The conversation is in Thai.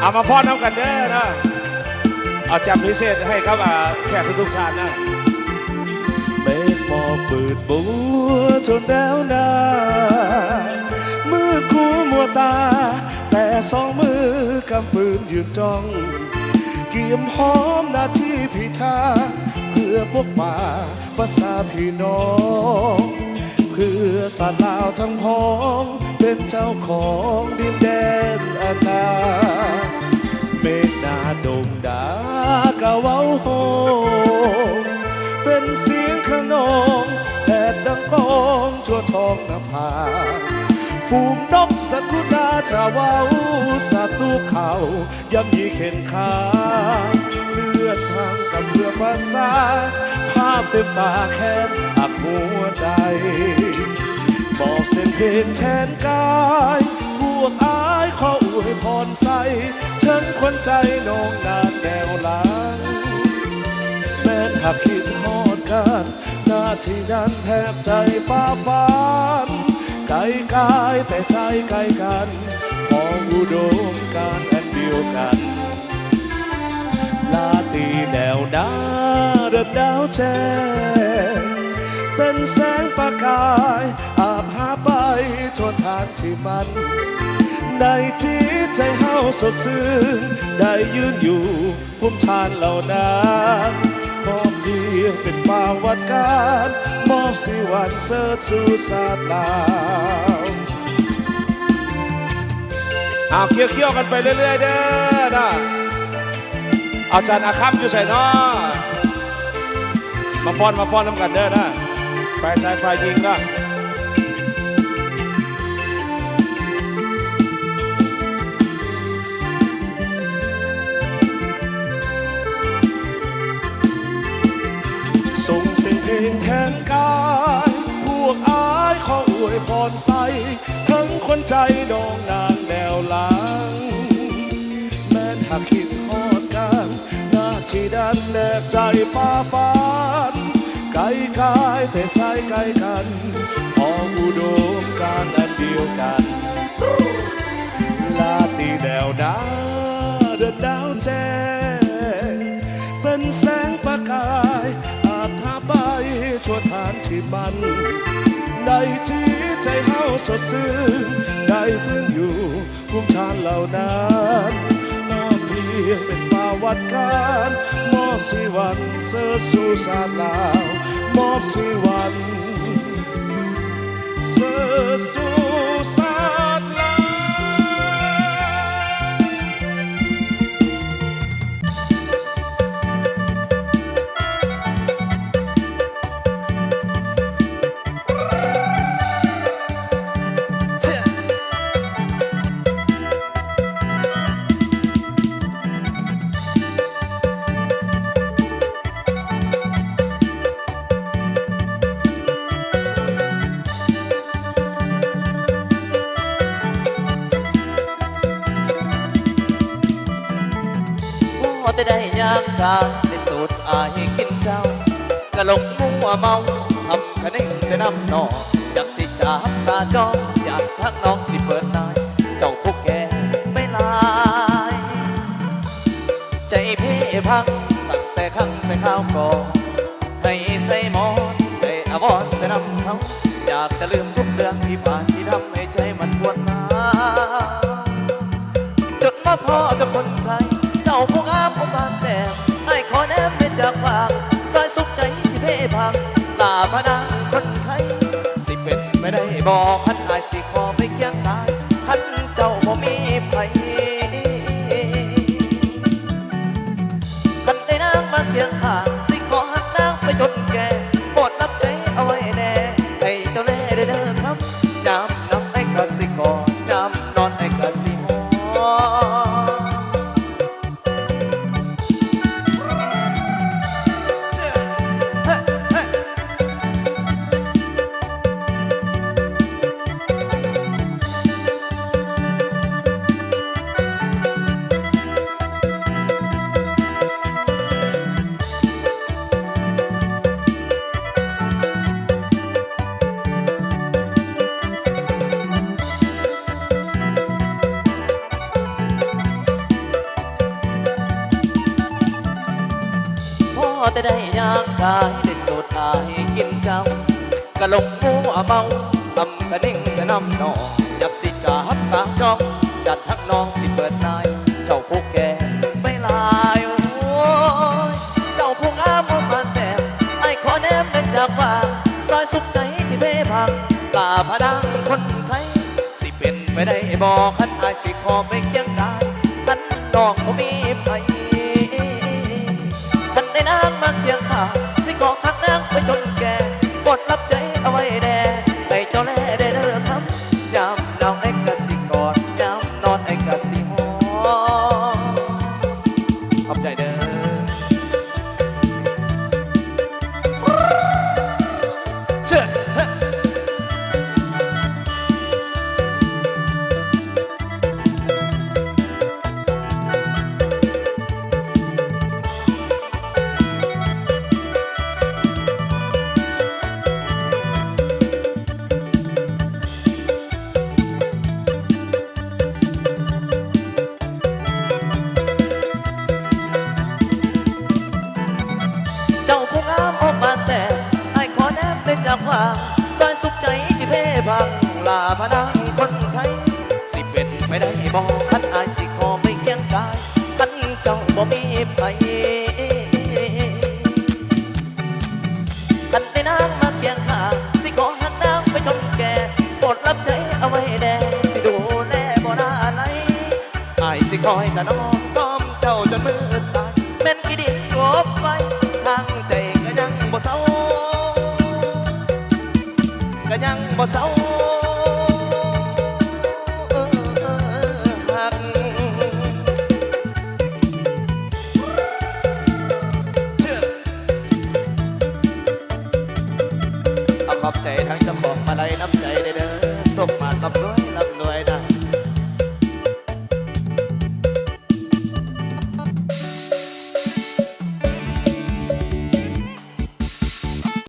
เอามาฟ้อนน้ำกันเด้อนะเอาจับพิเศษให้ครับแขกทุกๆชาตินะเมฆหมอกปืดบัวชนแนวน้ามือคู่มัวตา แต่สองมือกำปืนยืนจ้องเกี่ยมหอมหน้าที่พิธาเพื่อพวกป่าภาษาพี่น้อง เพื่อสาลาวทั้งพ้อง เป็นเจ้าของดินแดนอาณาเมฆนา ดงดากะเว้าโฮเป็นเสียงขนองแดดดังกองทั่วท้องนภาฝูงนกสักุณาจะเว้าสัตว์ลูกเขาย่ำยีเข็นขาเลือดทางกับเรือภาษา ภาพเต็มตาแค้นอักหัวใจ บอกเส้นเพลงแทนกาย พวกอายขอ วยพรใส่ถึงคนใจน้องนานแนวหลังแม้หักคิดฮอดกันหน้าที่นั้นแทบใจฟ้าฟันไกลกายแต่ใจไกลกันมองอุดมการณ์อันเดียวกันลาตีแนวดาเดินดาวแจ้งเป็นแสงประกายอาบหาไปทั่วทางที่มัน ได้จิตใจเฮาสดชื่นได้ยืนอยู่ภูมิทานเหล่านั้นมอบเพียงเป็นปาวัดการมอบสิวันเสิร์ชสู่สาตาเอาเคี้ยวเคี้ยวๆกันไปเรื่อยๆเด้อนะอาจารย์อาคัมอยู่ใส่นอมาฟ้อนมาฟ้อนน้ำกันเด้อนะฝ่ายชายฝ่ายหญิงนะ งเสียงเพลงแทนกายพวกอายขออวยพรใส่ทั้งคนใจดองนางแนวหลัง แม้นหากคิดฮอดกันหน้าที่ดันแนบใจฟ้าฟันไกลกายแต่ใจไกลกันพออุดมการอันเดียวกัน ลาตีแดวดาเดินดาวแจ้งเป็นแสงประกาย ฝัน ได้จิตใจเฮาสดชื่นได้พื่อนอยู่ภูมิทานเหล่านั้นนอกเพียงเป็นประวัติการมอบสีวันเสื้อสู่สาลาวมอบสีวันเสื้อสู่ พอแต่ได้ยามทางได้สูตรอายกินเจ้ากะหลงมัวเมาทำคะเนงแต่น้ำนองอยากสิจับตาจ้องอยากทักน้องสิเปิดนายเจ้าผู้แก่ไม่ลาย ใจพี่พังตั้งแต่ครั้งแต่ข้าวก่อนให้ใส่หมอนใจอวรณ์แต่นำเขาอยากจะลืมทุกเรื่องที่ผ่านที่ทำให้ใจ งลาพนางคนไทยสิเป็นไม่ได้บอกพันอายสิขอ แต่ได้ยากได้ได้สูตรอายกินเจ้ากะลงมัวเมาทำกะนิ่งกะนำนองอยากสิจับตาจ้องดัดทักน้องสิเปิดนายเจ้าผู้แก่ไปลายโอ้ยเจ้าผู้งามมาแต่ไอ้ขอแนมเดินจากว่าซอยสุขใจที่เพ่พังกาพดังคนไทยสิเป็นไปได้บอกขันอายสิขอไปเคียงกายขันน้องบ่มีไผ ม บอกคันอายสิขอไม่เคียงกายคันเจ้าบ่มีไผคันได้นางมาเคียงข้างสิขอหักนางไปจนแก่โปรดรับใจเอาไว้แดสิดูแลบ่น่าไหลอายสิคอยแต่น้องซ้อมเจ้าจนมือตายแม่นกี่ดินกบไว้ทางใจก็ยังบ่เศร้าก็ยังบ่เศร้า